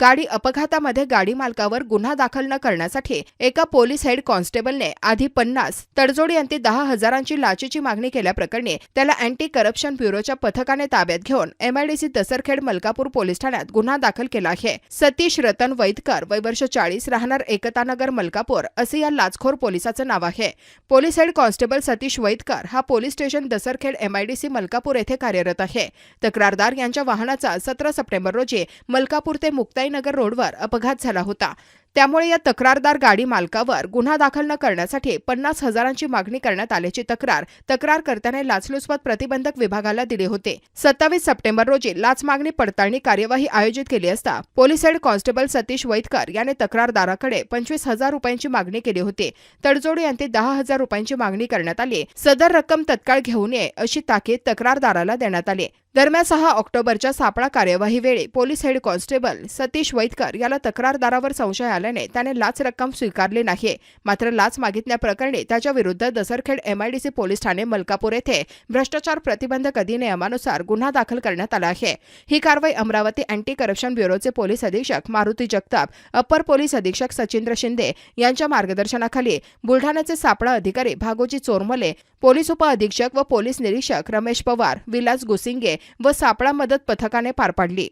गाडी अपघातामध्ये गाडी मालकावर गुन्हा दाखल न करण्यासाठी एका पोलीस हेड कॉन्स्टेबलने आधी पन्नास तडजोडी अंती दहा हजारांची लाचेची मागणी केल्याप्रकरणी त्याला अँटी करप्शन ब्युरोच्या पथकाने ताब्यात घेऊन एमआयडीसी दसरखेड मलकापूर पोलीस ठाण्यात गुन्हा दाखल केला आहे. सतीश रतन वैदकर वय वर्ष चाळीस राहणार एकतानगर मलकापूर असे या लाचखोर पोलिसाचं नाव आहे. Police head constable Satish Vaidkar हा police station Dasarkhed MIDC Malkapur येथे कार्यरत आहे. तक्रारदार यांच्या वाहनाचा सतरा सप्टेंबर रोजी मलकापूर ते मुक्ता मुक्ताईनगर रोडवर अपघात झाला होता. त्यामुळे या तक्रारदार गाडी मालकावर गुन्हा दाखल न करण्यासाठी पन्नास हजारांची मागणी करण्यात आल्याची तक्रार तक्रारकर्त्याने लाचलुचपत प्रतिबंधक विभागाला दिली होते. सत्तावीस सप्टेंबर रोजी लाच मागणी पडताळणी कार्यवाही आयोजित केली असता police head constable Satish Vaidkar याने तक्रारदाराकडे पंचवीस हजार रुपयांची मागणी केली होती. तडजोडी अंती दहा हजार रुपयांची मागणी करण्यात आली. सदर रक्कम तत्काळ घेऊन ये अशी ताकीद तक्रारदाराला देण्यात आली. दरम्यान सहा ऑक्टोबरच्या सापळा कार्यवाही वेळी police head constable Satish Vaidkar याला तक्रारदारावर संशय आल्याने त्याने लाच रक्कम स्वीकारली नाही मात्र लाच मागितल्याप्रकरणी त्याच्या विरुद्ध दसरखेड एमआयडीसी पोलीस ठाणे मलकापूर येथे भ्रष्टाचार प्रतिबंधक अधिनियमानुसार गुन्हा दाखल करण्यात आला आहे. ही कारवाई अमरावती अँटी करप्शन ब्युरोचे पोलीस अधीक्षक मारुती जगताप अप्पर पोलीस अधीक्षक सचिंद्र शिंदे यांच्या मार्गदर्शनाखाली बुलढाण्याचे सापळा अधिकारी भागोजी चोरमले पोलीस उपअधीक्षक व पोलीस निरीक्षक रमेश पवार विलास गुसिंगे व सापळा मदत पथकाने पार पाडली.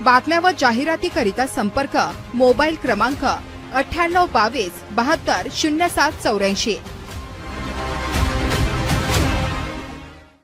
बातम्या व जाहिरातीकरिता संपर्क मोबाईल क्रमांक अठ्ठ्याण्णव बावीस बहात्तर शून्य सात चौऱ्याऐंशी.